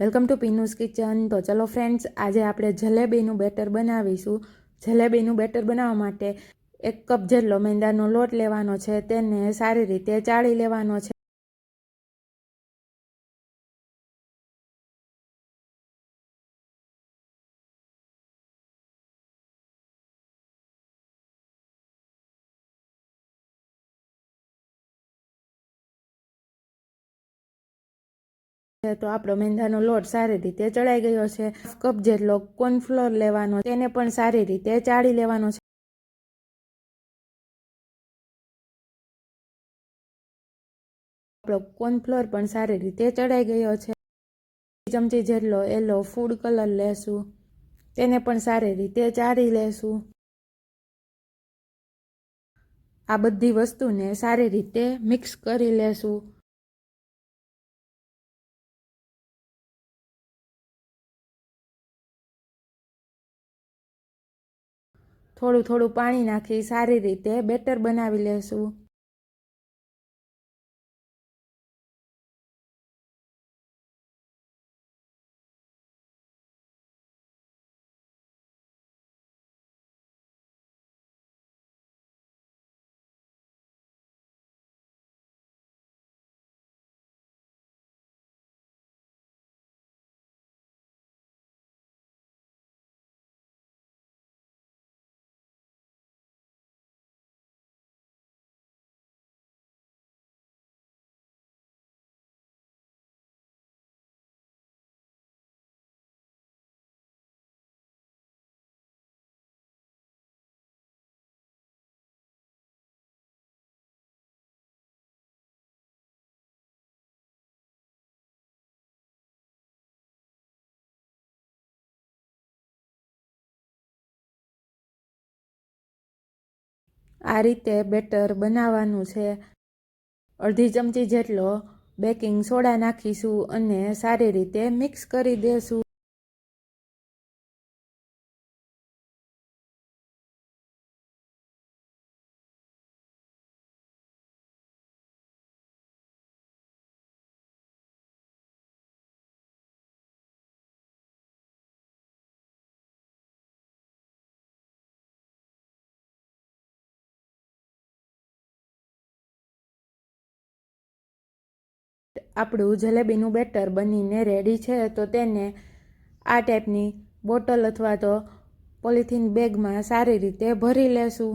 Welcome to પીનુસ kitchen. તો ચલો friends, આજે આપણે જલેબીનું બેટર બનાવીશું. જલેબીનું બેટર બનાવવા માટે એક કપ જેટલો મેંદાનો લોટ લેવાનો છે, તેને સારી રીતે ચાળી લેવાનો છે. છે, તો આપણો મેંદાનો લોટ સારી રીતે ચડાઈ ગયો છે. કપ જેટલો કોર્નફ્લોર લેવાનો તેને પણ સારી રીતે ચાળી લેવાનો છે. આપણો કોર્નફ્લોર પણ સારી રીતે ચડાઈ ગયો છે. ચમચી જેટલો એલો ફૂડ કલર લેશું, તેને પણ સારી રીતે ચાળી લેશું. આ બધી વસ્તુને સારી રીતે મિક્સ કરી લેશું. થોડું થોડું પાણી નાખી સારી રીતે બેટર બનાવી લેશું. આ રીતે બેટર બનાવવાનું છે. અડધી ચમચી જેટલો બેકિંગ સોડા નાખીશું અને સારી રીતે મિક્સ કરી દેશું. આપણું જલેબીનું બેટર બનીને રેડી છે, તો તેને આ ટાઈપની બોટલ અથવા તો પોલિથીન બેગમાં સારી રીતે ભરી લેશું.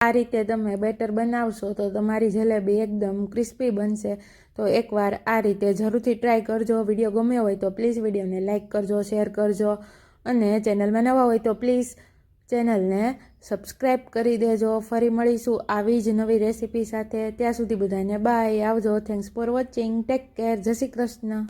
આ રીતે તમે બેટર બનાવશો તો તમારી જલેબી એકદમ ક્રિસ્પી બનશે. તો એકવાર આ રીતે જરૂરથી ટ્રાય કરજો. વીડિયો ગમ્યો હોય તો પ્લીઝ વિડીયોને લાઇક કરજો શેર કરજો અને ચેનલમાં નવા હોય તો પ્લીઝ ચેનલને સબસ્ક્રાઈબ કરી દેજો. ફરી મળીશું આવી જ નવી રેસીપી સાથે. ત્યાં સુધી બધાને બાય આવજો. Thanks for watching take care Jai Shri Krishna.